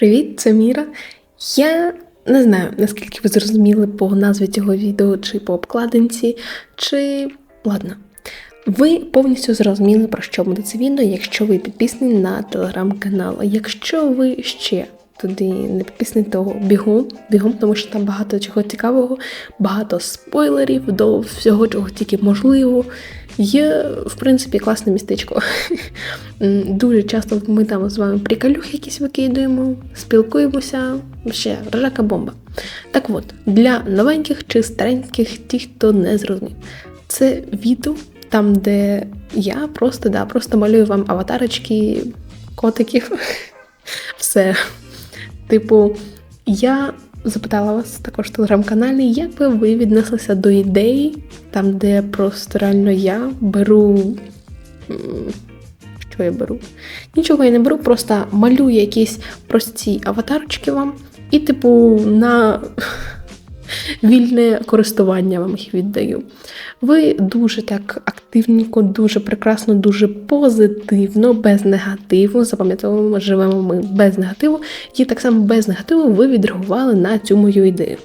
Привіт, це Міра. Я не знаю, наскільки ви зрозуміли по назві цього відео, чи по обкладинці, чи. Ладно. Ви повністю зрозуміли, про що буде це відео, якщо ви підписані на телеграм-канал. Якщо ви ще туди не підписані, то бігом, бігом, тому що там багато чого цікавого, багато спойлерів до всього, чого тільки можливо. Є, в принципі, класне містечко. Дуже часто ми там з вами приколюхи якісь викидуємо, спілкуємося. Ще ржака бомба. Так от, для новеньких чи стареньких, ті, хто не зрозумів, це відео там, де я просто, да, просто малюю вам аватарочки котиків. Все. Типу, я запитала вас також в телеграм-каналі, як би ви віднеслися до ідеї, там, де просто реально я беру. Що я беру? Нічого я не беру, просто малюю якісь прості аватарочки вам, і, типу, на вільне користування вам їх віддаю. Ви дуже так активненько, дуже прекрасно, дуже позитивно, без негативу. Запам'ятовуємо, живемо ми без негативу. І так само без негативу ви відреагували на цю мою ідею.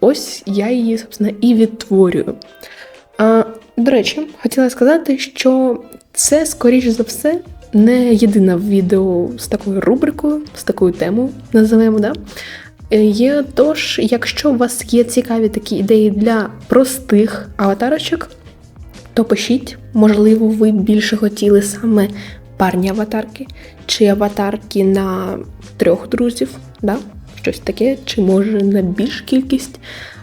Ось я її, собственно, і відтворюю. А, до речі, хотіла сказати, що це, скоріш за все, не єдине відео з такою рубрикою, з такою темою, називаємо, да? Е, Є тож, якщо у вас є цікаві такі ідеї для простих аватарочок, то пишіть, можливо, ви більше хотіли саме парні аватарки, чи аватарки на трьох друзів, да? щось таке, чи може на більш кількість.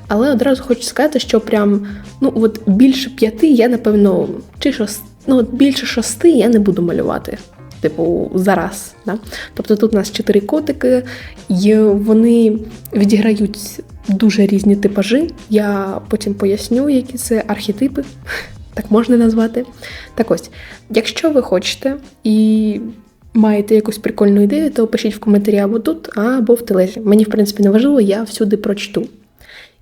Але одразу хочу сказати, що прям ну от більше п'яти я, напевно, чи шост, ну, от більше шости я не буду малювати. Типу, зараз. Да? Тобто тут у нас чотири котики, і вони відіграють дуже різні типажі. Я потім поясню, які це архетипи, так можна назвати. Так ось, якщо ви хочете і маєте якусь прикольну ідею, то пишіть в коментарі або тут, або в телезі. Мені, в принципі, не важливо, я всюди прочту.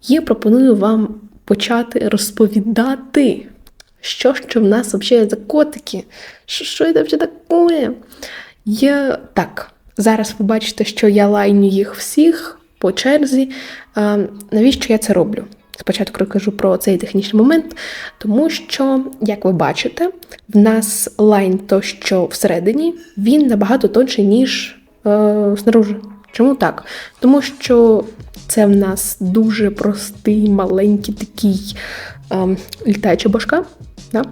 Я пропоную вам почати розповідати, що ж в нас взагалі за котики, що, що це взагалі таке. Я так, зараз ви бачите, що я лайню їх всіх по черзі. А, навіщо я це роблю? Спочатку розкажу про цей технічний момент, тому що, як ви бачите, в нас лайн то, що всередині, він набагато тонший, ніж е, снаружи. Чому так? Тому що це в нас дуже простий, маленький такий літаюча башка. Да?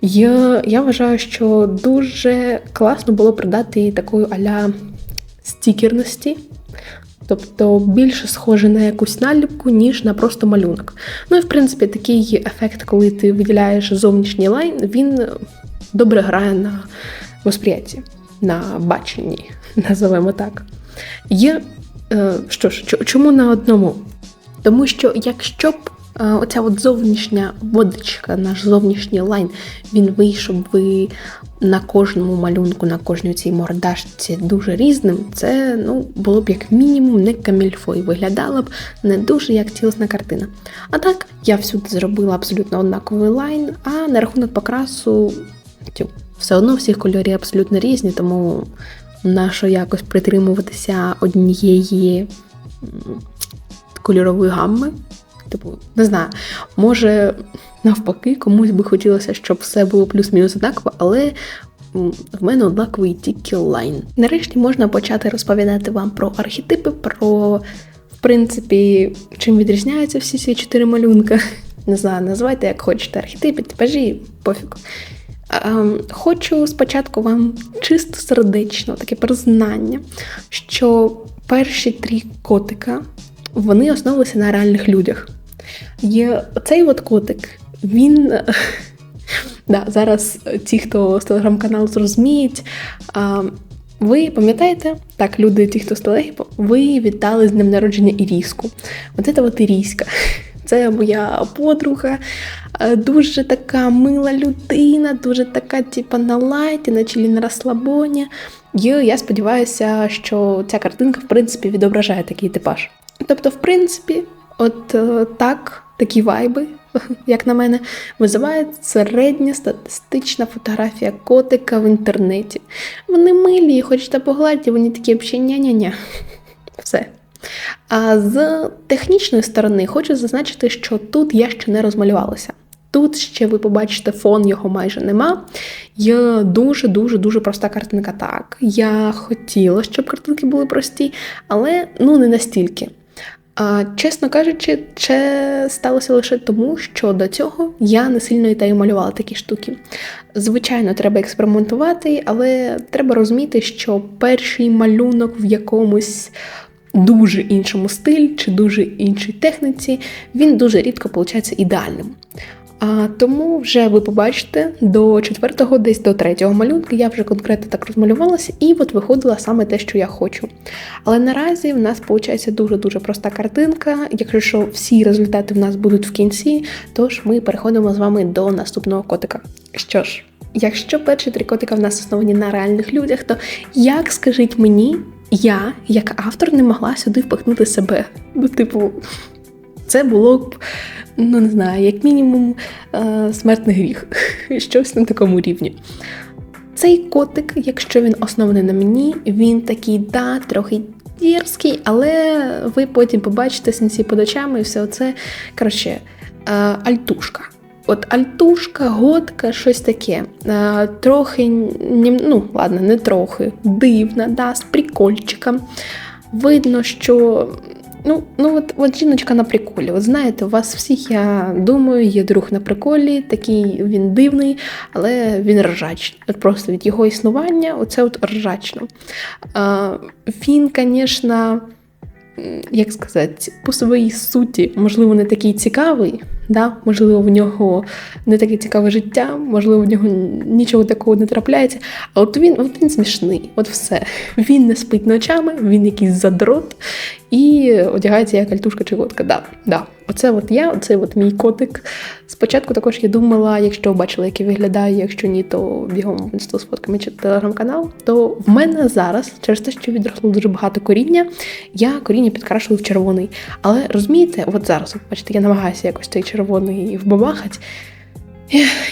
Я, я вважаю, що дуже класно було придати їй такої аля стікерності. Тобто більше схоже на якусь наліпку, ніж на просто малюнок. Ну і в принципі такий ефект, коли ти виділяєш зовнішній лайн, він добре грає на воспрiyятті, на баченні, називаємо так. Є е, що ж, чому на одному? Тому що якщо б оця от зовнішня водичка, наш зовнішній лайн, він вийшов би на кожному малюнку, на кожній цій мордашці дуже різним, це ну, було б як мінімум не камільфо і виглядала б не дуже як цілісна картина. А так, я всюди зробила абсолютно однаковий лайн, а на рахунок покрасу тю, все одно всіх кольорів абсолютно різні, тому нащо якось притримуватися однієї кольорової гамми. Типу, не знаю, може, навпаки, комусь би хотілося, щоб все було плюс-мінус однаково, але в мене однаковий тільки лайн. Нарешті можна почати розповідати вам про архетипи, про, в принципі, чим відрізняються всі ці чотири малюнка. Не знаю, називайте як хочете архетипи, типажі, пофіг. Ем, Хочу спочатку вам чисто сердечно таке признання, що перші три котика вони основувалися на реальних людях. І цей от котик, він. Да, зараз ті, хто з телеграм-каналу зрозуміють. А, ви пам'ятаєте, так, люди, ті, хто з телеги, ви вітали з днем народження Іріску. Оце та от Іріська. Це моя подруга, е, дуже така мила людина, дуже така, типа, на лайті, на чилі на розслабоні. І я сподіваюся, що ця картинка, в принципі, відображає такий типаж. Тобто, в принципі, от е, так, такі вайби, як на мене, визиває середня статистична фотографія котика в інтернеті. Вони милі, хочете погладити, вони такі ня-ня-ня. Все. А з технічної сторони хочу зазначити, що тут я ще не розмалювалася. Тут ще ви побачите фон, його майже нема. Є дуже-дуже дуже проста картинка. Так, я хотіла, щоб картинки були прості, але ну не настільки. А, Чесно кажучи, це сталося лише тому, що до цього я не сильно і та й малювала такі штуки. Звичайно, треба експериментувати, але треба розуміти, що перший малюнок в якомусь дуже іншому стилі чи дуже іншій техніці, він дуже рідко виходить ідеальним. А тому вже ви побачите до четвертого, десь до третього малюнка я вже конкретно так розмалювалася, і от виходила саме те, що я хочу. Але наразі в нас виходить дуже-дуже проста картинка. Якщо що всі результати в нас будуть в кінці, тож ми переходимо з вами до наступного котика. Що ж, якщо перші три котика в нас основані на реальних людях, то як скажіть мені, я, як автор, не могла сюди впихнути себе? Ну, типу, це було б ну не знаю, як мінімум е, смертний гріх, щось на такому рівні. Цей котик, якщо він оснований на мені, він такий, да, трохи дірський, але ви потім побачите сенсі под очами і все це. Коротше, е, альтушка. От альтушка, готка, щось таке. Е, трохи, ну, ладно, не трохи, дивна, да, з прикольчиком. Видно, що Ну, ну от от жіночка на приколі. От знаєте, у вас всіх, я думаю, є друг на приколі, такий він дивний, але він ржачний. От просто від його існування, оце от ржачно. А, Він, звісно, як сказати, по своїй суті, можливо, не такий цікавий. Да? Можливо, в нього не таке цікаве життя, можливо, в нього нічого такого не трапляється. А от він от він смішний, от все. Він не спить ночами, він якийсь задрот і одягається як альтушка чи котка. Да, да. Оце от я, оце от мій котик. Спочатку також я думала, якщо бачила, як виглядає, якщо ні, то бігом в інсту з фотками чи телеграм-канал. То в мене зараз, через те, що відросло дуже багато коріння, я коріння підкрашую в червоний. Але розумієте, от зараз, бачите, я намагаюся якось цей червоний вбабахати.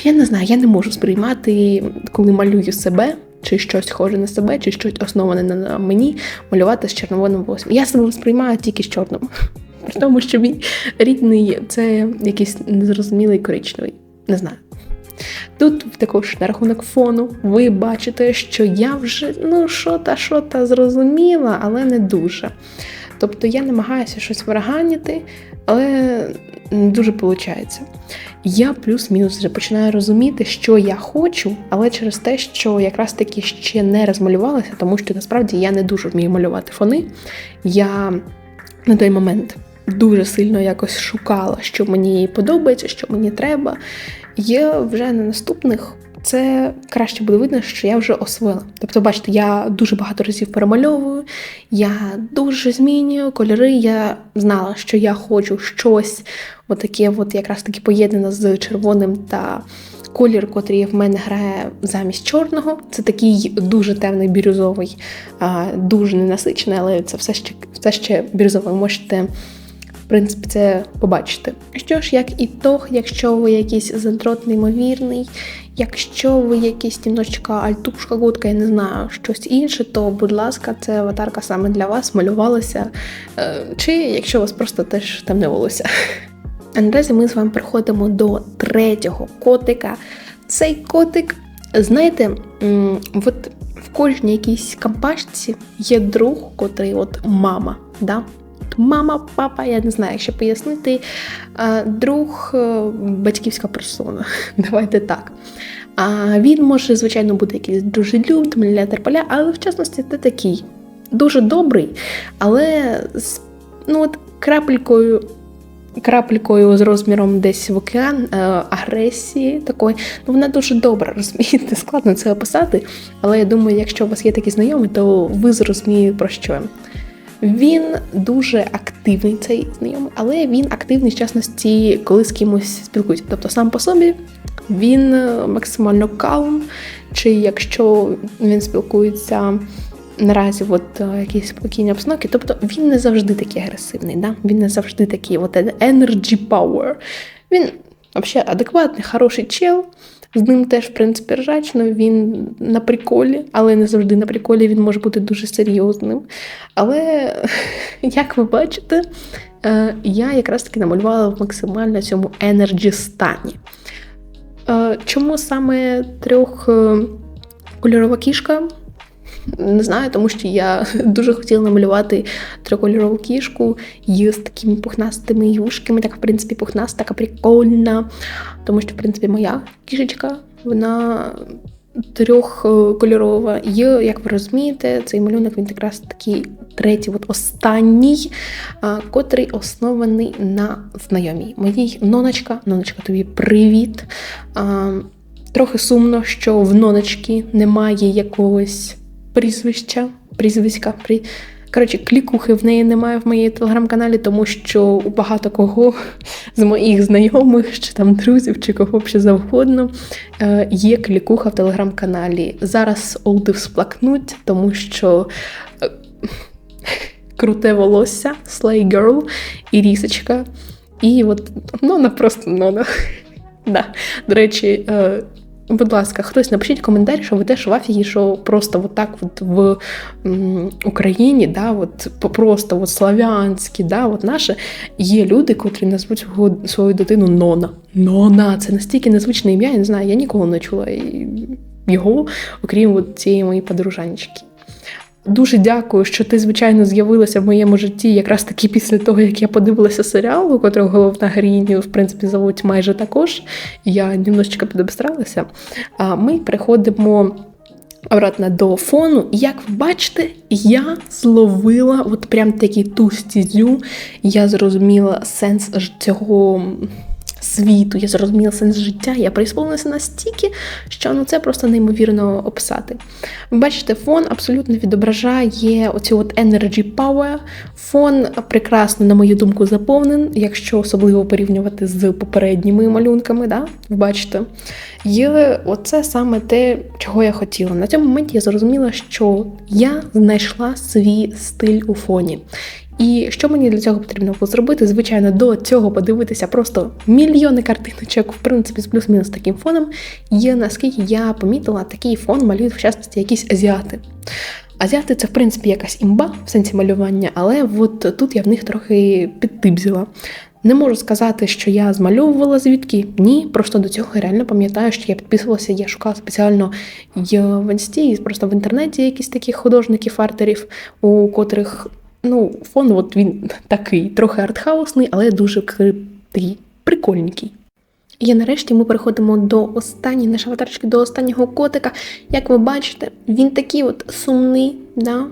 Я не знаю, я не можу сприймати, коли малюю себе чи щось схоже на себе, чи щось основане на мені малювати з червоним волоссям. Я себе сприймаю тільки з чорним. При тому, що мій рідний це якийсь незрозумілий коричневий. Не знаю. Тут також на рахунок фону ви бачите, що я вже ну що та що та зрозуміла, але не дуже. Тобто я намагаюся щось враганіти, але не дуже виходить. Я плюс-мінус вже починаю розуміти, що я хочу, але через те, що якраз таки ще не розмалювалася, тому що насправді я не дуже вмію малювати фони. Я на той момент дуже сильно якось шукала, що мені подобається, що мені треба. Є вже на наступних це краще буде видно, що я вже освоїла. Тобто, бачите, я дуже багато разів перемальовую, я дуже змінюю кольори. Я знала, що я хочу щось отаке, от якраз таки поєднане з червоним та колір, котрий в мене грає замість чорного. Це такий дуже темний бірюзовий, дуже ненасичений, але це все ще все ще бірюзовий. Можете В принципі, це побачити. Що ж, як ітог, якщо ви якийсь задрот неймовірний, якщо ви якийсь немножечко альтушка, гудка, я не знаю, щось інше, то, будь ласка, це аватарка саме для вас малювалася. Е, чи якщо у вас просто теж темне волосся. А наразі ми з вами приходимо до третього котика. Цей котик, знаєте, от в кожній якійсь компашці є друг, котрий от мама. да? Мама, папа, я не знаю, як ще пояснити, друг, е, батьківська персона. Давайте так. А Він може, звичайно, бути якийсь дружелюбний, ля терпаля, але в частності це такий дуже добрий, але з ну, от крапелькою. Крапелькою з розміром десь в океан е, агресії такої, ну вона дуже добра, розумієте, складно це описати. Але я думаю, якщо у вас є такі знайомі, то ви зрозумієте про що. Він дуже активний, цей знайомий, але він активний в частності, коли з кимось спілкується. Тобто сам по собі він е, максимально калм, чи якщо він спілкується наразі от е, якісь спокійні обстановки, тобто він не завжди такий агресивний, да? він не завжди такий от energy power. Він взагалі адекватний, хороший чел. З ним теж, в принципі, ржачно, він на приколі, але не завжди на приколі, він може бути дуже серйозним. Але, як ви бачите, е, я якраз таки намалювала в максимально цьому енерджі стані. Е, чому саме трьох кольорова кішка? Не знаю, тому що я дуже хотіла намалювати трикольорову кішку з такими пухнастими юшками. Так, в принципі, пухнаста, така прикольна. Тому що, в принципі, моя кішечка, вона трьохкольорова. І, як ви розумієте, цей малюнок він якраз такий третій, от останній, котрий оснований на знайомій. Моїй ноночка, ноночка, тобі привіт. Трохи сумно, що в ноночки немає якогось прізвища, прізвиська. При... Коротше, клікухи в неї немає в моєї телеграм-каналі, тому що у багато кого з моїх знайомих, чи там друзів, чи кого б ще завгодно, е, є клікуха в телеграм-каналі. Зараз олди всплакнуть, тому що е, круте волосся, Slay Girl і рісочка. І от Нона просто Нона. Да. До речі, е, Будь ласка, хтось напишіть коментар, що ви теж в афігі, що просто от так от в Україні, да, от просто от славянські, да, от наше є люди, котрі назвуть свою дитину Нона. Нона це настільки незвичне ім'я, я не знаю, я ніколи не чула його, окрім от цієї моєї подружанчики. Дуже дякую, що ти, звичайно, з'явилася в моєму житті якраз таки після того, як я подивилася серіал, у котрого головна героїню, в принципі, зовуть майже також. Я немножечко підобстралася. А ми приходимо обратно до фону. Як ви бачите, я зловила от прям такі ту стізю, я зрозуміла сенс цього світу, я зрозуміла сенс життя, я приісполнилася настільки, що ну це просто неймовірно описати. Ви бачите, фон абсолютно відображає оцю от energy power. Фон прекрасно, на мою думку, заповнен, якщо особливо порівнювати з попередніми малюнками. да? Ви бачите? І оце саме те, чого я хотіла. На цьому моменті я зрозуміла, що я знайшла свій стиль у фоні. І що мені для цього потрібно було зробити? Звичайно, до цього подивитися просто мільйони картиночок, в принципі, з плюс-мінус таким фоном. Є наскільки я помітила, такий фон малюють в частності якісь азіати. Азіати це, в принципі, якась імба в сенсі малювання, але от тут я в них трохи підтибзіла. Не можу сказати, що я змальовувала звідки. Ні, просто до цього я реально пам'ятаю, що я підписувалася, я шукала спеціально в інсті, просто в інтернеті якісь таких художників-артерів, у котрих Ну, фон от він такий, трохи артхаусний, але дуже такий прикольненький. І нарешті ми переходимо до останньої нашої аватарочки, до останнього котика. Як ви бачите, він такий от сумний. да?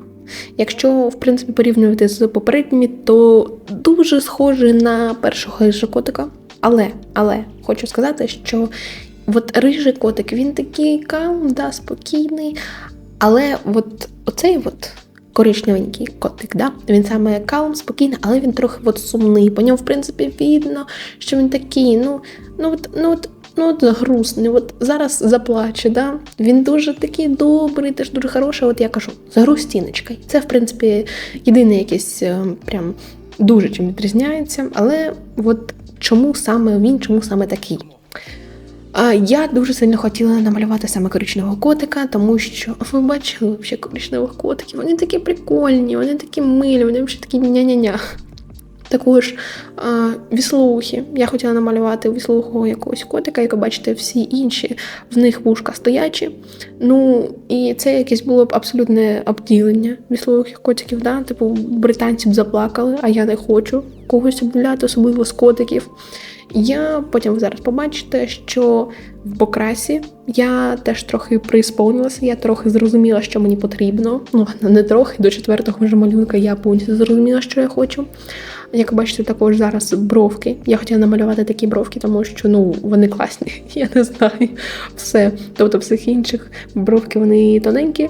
Якщо, в принципі, порівнювати з попередніми, то дуже схожий на першого рижого котика. Але, але хочу сказати, що от рижий котик, він такий кам, да, спокійний. Але от оцей от коричневенький котик. Да? Він саме калм, спокійний, але він трохи от сумний. По ньому, в принципі, видно, що він такий, ну, ну от, ну от. Ну, от грустний, от зараз заплаче, да? Він дуже такий добрий, теж дуже хороший. От я кажу, з грустіночкою. Це, в принципі, єдине якесь е, прям дуже чим відрізняється. Але от чому саме він, чому саме такий? Я дуже сильно хотіла намалювати саме коричневого котика, тому що ви бачили взагалі коричневих котиків. Вони такі прикольні, вони такі милі, вони взагалі такі ня-ня-ня. Також а, віслухи. Я хотіла намалювати віслухого якогось котика, як ви бачите, всі інші, в них вушка стоячі. Ну, і це якесь було б абсолютне обділення віслухих котиків. Да? Типу, британці б заплакали, а я не хочу когось обділяти, особливо з котиків. Я потім зараз побачите, що в покрасі я теж трохи приісповнилася, я трохи зрозуміла, що мені потрібно. Ну, не трохи, до четвертого вже малюнка я повністю зрозуміла, що я хочу. Як бачите, також зараз бровки. Я хотіла намалювати такі бровки, тому що ну, вони класні, я не знаю все. Тобто всіх інших бровки вони тоненькі.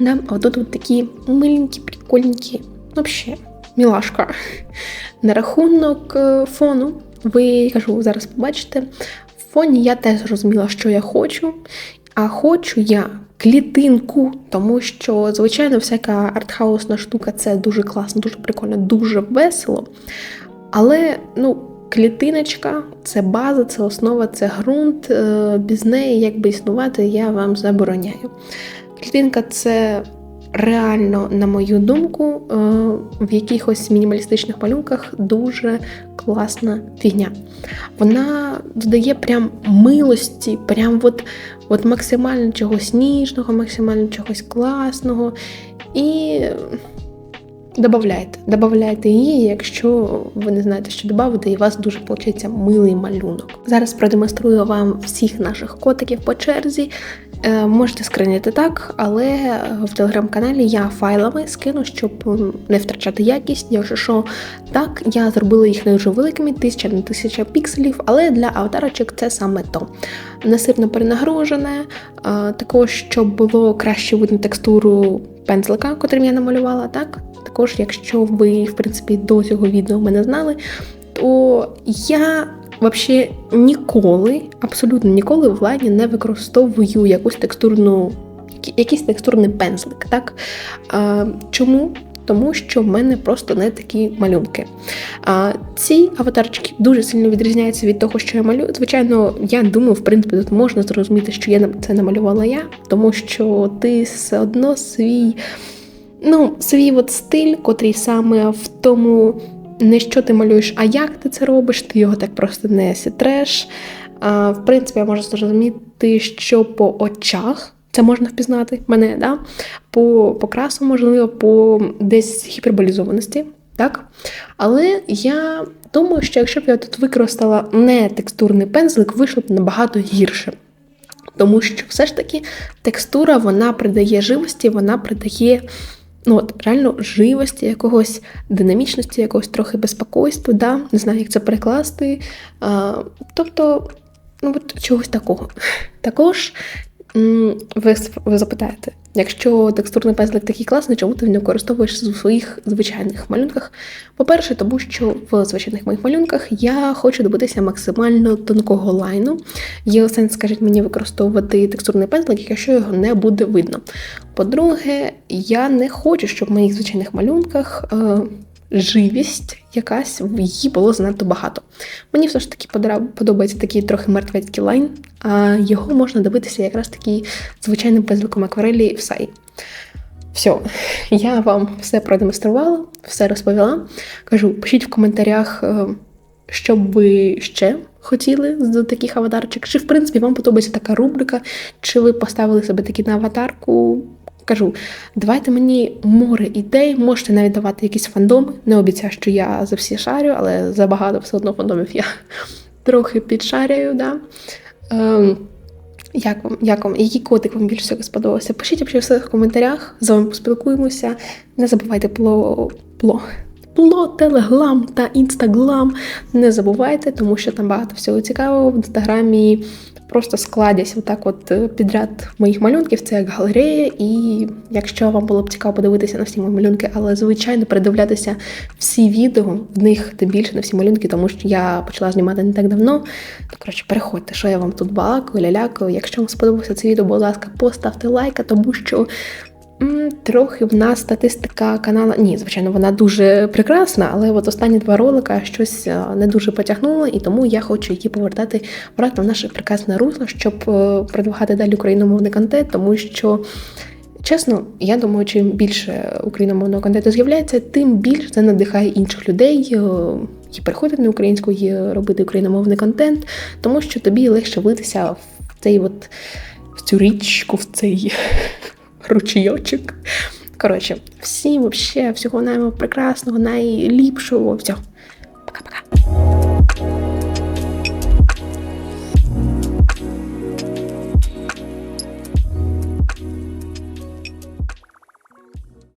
Да? А тут от такі миленькі, прикольненькі. Взагалі, мілашка. На рахунок е, фону. Ви кажу, зараз побачите. В фоні я теж зрозуміла, що я хочу. А хочу я клітинку, тому що, звичайно, всяка артхаусна штука це дуже класно, дуже прикольно, дуже весело. Але, ну, клітиночка, це база, це основа, це ґрунт. Е, без неї, якби існувати, я вам забороняю. Клітинка це реально, на мою думку, е, в якихось мінімалістичних малюнках дуже класна фігня. Вона додає прям милості, прям от, от максимально чогось ніжного, максимально чогось класного. І Добавляйте, добавляйте її, якщо ви не знаєте, що додати, і у вас дуже виходить милий малюнок. Зараз продемонструю вам всіх наших котиків по черзі. Е, можете скриняти так, але в телеграм-каналі я файлами скину, щоб не втрачати якість. Якщо що, так, я зробила їх не дуже великими, тисяча на тисяча пікселів, але для аватарочок це саме то. Насирно перенагружене, е, також щоб було краще видно текстуру пензлика, котрим я намалювала. так? Також, якщо ви, в принципі, до цього відео мене знали, то я взагалі ніколи, абсолютно ніколи в лайні не використовую якусь текстурну, якийсь текстурний пензлик. Так? А, Чому? Тому що в мене просто не такі малюнки. А ці аватарчики дуже сильно відрізняються від того, що я малюю. Звичайно, я думаю, в принципі, тут можна зрозуміти, що я це намалювала я, тому що ти все одно свій ну, свій от стиль, котрий саме в тому, не що ти малюєш, а як ти це робиш, ти його так просто не сітреш. А, В принципі, я можу зрозуміти, що по очах. Це можна впізнати мене, да? по по красу, можливо, по десь гіперболізованості. так? Але я думаю, що якщо б я тут використала не текстурний пензлик, вийшло б набагато гірше. Тому що все ж таки текстура вона придає живості, вона придає ну от реально живості, якогось динамічності, якогось трохи безпокойства, да? не знаю, як це перекласти. А, Тобто, ну от чогось такого. Також ви ви запитаєте, якщо текстурний пензлик такий класний, чому ти не використовуєш у своїх звичайних малюнках? По-перше, тому що в звичайних моїх малюнках я хочу добитися максимально тонкого лайну. Є сенс, скажіть мені, використовувати текстурний пензлик, якщо його не буде видно. По-друге, я не хочу, щоб в моїх звичайних малюнках. Е, живість якась її було занадто багато. Мені все ж таки подобається такий трохи мертвецький лайн, а його можна дивитися якраз такий звичайним пензликом акварелі в сай. Все, я вам все продемонструвала, все розповіла. Кажу, пишіть в коментарях, е, що б ви ще хотіли з таких аватарчик. Чи, в принципі, вам подобається така рубрика, чи ви поставили себе такі на аватарку. Кажу, давайте мені море ідей, можете навіть давати якісь фандоми. Не обіцяю, що я за всі шарю, але забагато все одно фандомів я трохи підшаряю. Да? Ем, як вам, як вам, який котик вам більше всього сподобався? Пишіть все в коментарях, з вами поспілкуємося. Не забувайте про, про, про телеграм та інстаглам. Не забувайте, тому що там багато всього цікавого в інстаграмі просто складясь отак от е, підряд моїх малюнків, це як галерея. І якщо вам було б цікаво подивитися на всі мої малюнки, але звичайно передивлятися всі відео, в них тим більше на всі малюнки, тому що я почала знімати не так давно. То коротше, переходьте, що я вам тут балакаю, лялякаю. Якщо вам сподобався це відео, будь ласка, поставте лайк, тому що Трохи в нас статистика каналу. Ні, звичайно, вона дуже прекрасна, але от останні два ролика щось е, не дуже потягнуло, і тому я хочу її повертати обратно в наше прекрасне русло, щоб е, продвигати далі україномовний контент, тому що. Чесно, я думаю, чим більше україномовного контенту з'являється, тим більше це надихає інших людей е, і переходити на українську, і робити україномовний контент, тому що тобі легше витися в цей от в цю річку, в цей ручійочок. Коротше, всім вообще всього наймо прекрасного, найліпшого. Всього. Пока-пока.